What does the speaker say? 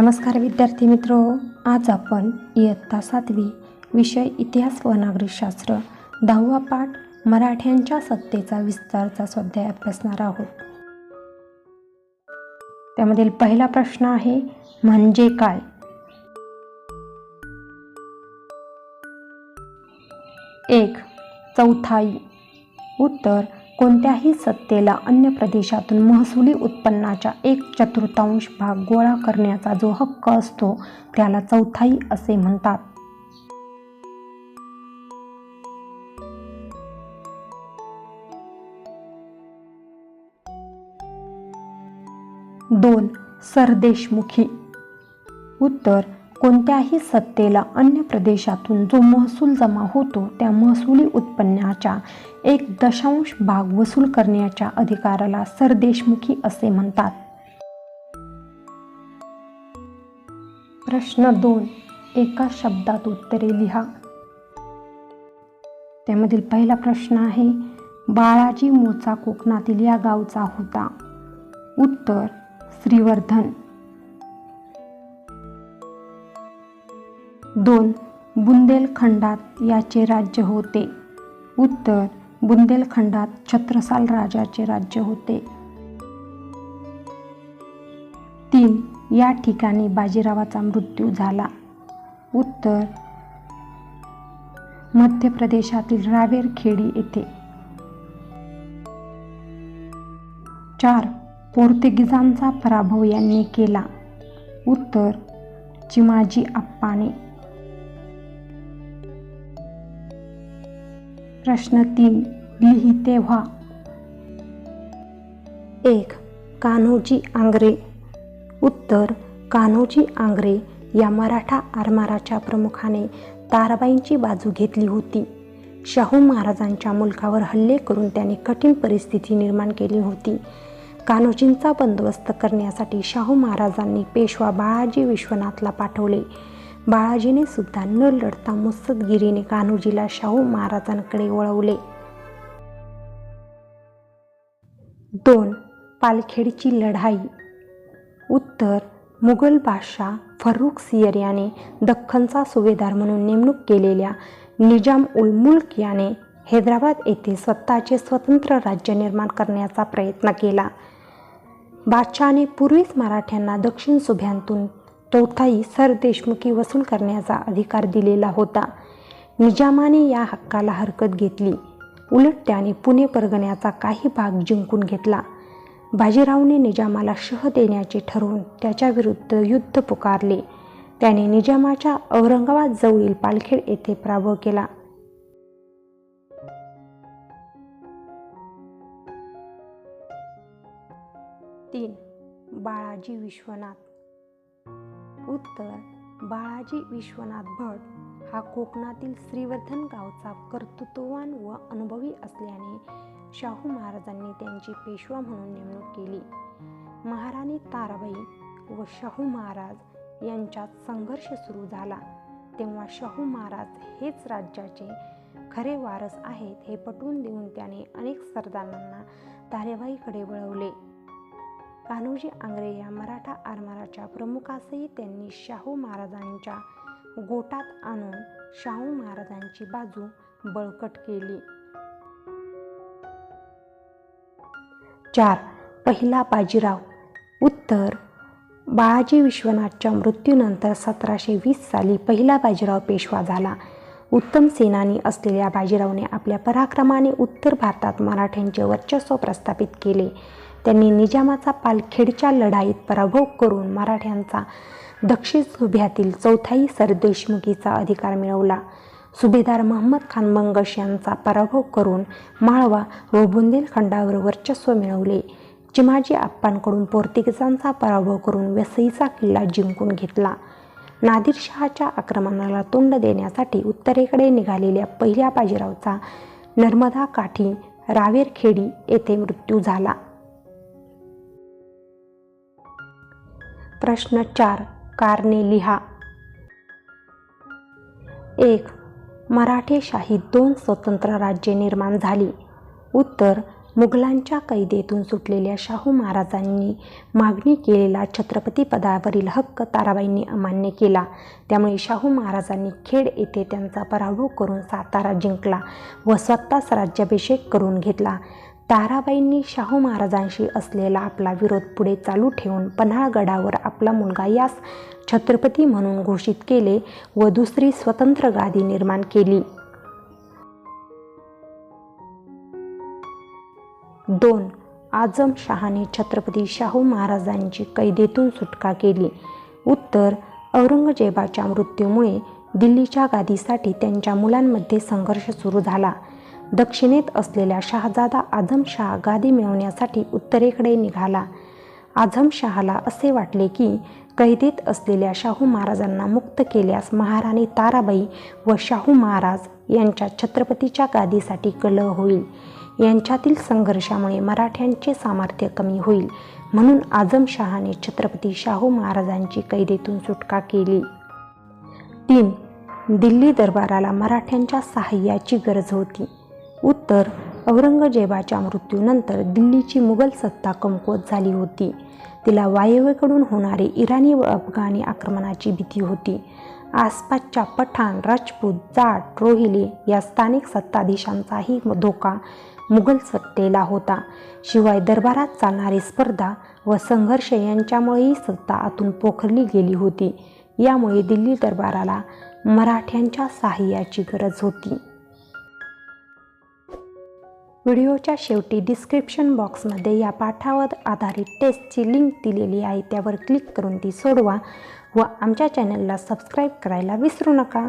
नमस्कार विद्यार्थी मित्र आज आपण इयत्ता सातवी विषय इतिहास व नागरिकशास्त्र दहावा पाठ मराठ्यांच्या सत्तेचा विस्तारचा स्वाध्याय अभ्यासणार आहोत. त्यामधील पहिला प्रश्न आहे म्हणजे काय? एक चौथाई. उत्तर कोणत्याही सत्तेला अन्य प्रदेशातून महसुली उत्पन्नाच्या एक चतुर्थांश भाग गोळा करण्याचा जो हक्क असतो त्याला चौथाई असे म्हणतात. दोन सरदेशमुखी. उत्तर कोणत्याही सत्तेला अन्य प्रदेशातून जो महसूल जमा होतो त्या महसुली उत्पन्नाच्या एक दशांश भाग वसूल करण्याच्या अधिकाराला सरदेशमुखी असे म्हणतात. प्रश्न दोन. एका शब्दात उत्तरे लिहा. त्यामधील पहिला प्रश्न आहे बाळाजी मोचा कोकणातील या गावचा होता. उत्तर श्रीवर्धन. दोन बुंदेलखंडात याचे राज्य होते. उत्तर बुंदेलखंडात छत्रसाल राजाचे राज्य होते. तीन या ठिकाणी बाजीरावाचा मृत्यू झाला. उत्तर मध्य प्रदेशातील रावेरखेडी येथे. चार पोर्तुगीजांचा पराभव यांनी केला. उत्तर चिमाजी आप्पाने. प्रश्न तीन लिही तेव्हा. एक कान्होजी आंग्रे. उत्तर कान्होजी आंग्रे या मराठा आरमाराच्या प्रमुखाने ताराबाईंची बाजू घेतली होती. शाहू महाराजांच्या मुलखावर हल्ले करून त्यांनी कठीण परिस्थिती निर्माण केली होती. कान्होजींचा बंदोबस्त करण्यासाठी शाहू महाराजांनी पेशवा बाळाजी विश्वनाथला पाठवले. बाळाजीने सुद्धा न लढता मुत्सदगिरीने कान्होजीला शाहू महाराजांकडे वळवले. दोन पालखेडची लढाई. उत्तर मुघल बादशाह फरुख सियर याने दख्खनचा सुभेदार म्हणून नेमणूक केलेल्या निजाम उल मुल्क याने हैदराबाद येथे स्वतःचे स्वतंत्र राज्य निर्माण करण्याचा प्रयत्न केला. बादशहाने पूर्वीच मराठ्यांना दक्षिण सुभ्यांतून चौथाई सरदेशमुखी वसूल करण्याचा अधिकार दिलेला होता. निजामाने या हक्काला हरकत घेतली. उलट त्याने पुणे परगण्याचा काही भाग जिंकून घेतला. बाजीरावने निजामाला शह देण्याचे ठरवून त्याच्याविरुद्ध युद्ध पुकारले. त्याने निजामाच्या औरंगाबाद जवळील पालखेड येथे पराभव केला. तीन. बाळाजी विश्वनाथ. उत्तर बाळाजी विश्वनाथ भट हा कोकणातील श्रीवर्धन गावचा कर्तृत्ववान व अनुभवी असल्याने शाहू महाराजांनी त्यांची पेशवा म्हणून नेमणूक केली. महाराणी ताराबाई व शाहू महाराज यांच्यात संघर्ष सुरू झाला. तेव्हा शाहू महाराज हेच राज्याचे खरे वारस आहेत हे पटवून देऊन त्याने अनेक सरदारांना तारेबाईकडे वळवले. कान्होजी आंग्रे या मराठा आरमाराच्या प्रमुखासही त्यांनी शाहू महाराजांच्या गोटात आणून शाहू महाराजांची बाजू बळकट केली. चार. पहिला बाजीराव. उत्तर. बाळाजी विश्वनाथच्या मृत्यूनंतर सतराशे वीस साली पहिला बाजीराव पेशवा झाला. उत्तम सेनानी असलेल्या बाजीरावने आपल्या पराक्रमाने उत्तर भारतात मराठ्यांचे वर्चस्व प्रस्थापित केले. त्यांनी निजामाचा पालखेडच्या लढाईत पराभव करून मराठ्यांचा दक्षिण सुभ्यातील चौथाई सरदेशमुखीचा अधिकार मिळवला. सुभेदार महम्मद खान मंगश यांचा पराभव करून माळवा व बुंदेलखंडावर वर्चस्व मिळवले. चिमाजी आप्पांकडून पोर्तुगीजांचा पराभव करून वसईचा किल्ला जिंकून घेतला. नादिरशहाच्या आक्रमणाला तोंड देण्यासाठी उत्तरेकडे निघालेल्या पहिल्या बाजीरावचा नर्मदा काठी रावेरखेडी येथे मृत्यू झाला. प्रश्न चार कारणे लिहा. एक मराठेशाहीत दोन स्वतंत्र राज्ये निर्माण झाली. उत्तर मुघलांच्या कैदेतून सुटलेल्या शाहू महाराजांनी मागणी केलेला छत्रपती पदावरील हक्क ताराबाईंनी अमान्य केला. त्यामुळे शाहू महाराजांनी खेड येथे त्यांचा पराभव करून सातारा जिंकला व स्वतःच राज्याभिषेक करून घेतला. ताराबाईंनी शाहू महाराजांशी असलेला आपला विरोध पुढे चालू ठेवून पन्हाळगडावर आपला मुलगा यास छत्रपती म्हणून घोषित केले व दुसरी स्वतंत्र गादी निर्माण केली. दोन आजम शहाने छत्रपती शाहू महाराजांची कैदेतून सुटका केली. उत्तर औरंगजेबाच्या मृत्यूमुळे दिल्लीच्या गादीसाठी त्यांच्या मुलांमध्ये संघर्ष सुरू झाला. दक्षिणेत असलेल्या शहाजादा आझमशाह गादी मिळवण्यासाठी उत्तरेकडे निघाला. आझमशहाला असे वाटले की कैदेत असलेल्या शाहू महाराजांना मुक्त केल्यास महाराणी ताराबाई व शाहू महाराज यांच्या छत्रपतीच्या गादीसाठी कलह होईल. यांच्यातील संघर्षामुळे मराठ्यांचे सामर्थ्य कमी होईल म्हणून आझमशहाने छत्रपती शाहू महाराजांची कैदेतून सुटका केली. तीन दिल्ली दरबाराला मराठ्यांच्या सहाय्याची गरज होती. उत्तर औरंगजेबाच्या मृत्यूनंतर दिल्लीची मुघल सत्ता कमकुवत झाली होती. तिला वायव्येकडून होणारे इराणी व अफगाणी आक्रमणाची भीती होती. आसपासच्या पठाण राजपूत जाट रोहिले या स्थानिक सत्ताधीशांचाही धोका मुघल सत्तेला होता. शिवाय दरबारात चालणारी स्पर्धा व संघर्ष यांच्यामुळेही सत्ता आतून पोखरली गेली होती. यामुळे दिल्ली दरबाराला मराठ्यांच्या सहाय्याची गरज होती. व्हिडिओच्या शेवटी डिस्क्रिप्शन बॉक्समध्ये या पाठावर आधारित टेस्टची लिंक दिलेली आहे. त्यावर क्लिक करून ती सोडवा व आमच्या चॅनलला सबस्क्राईब करायला विसरू नका.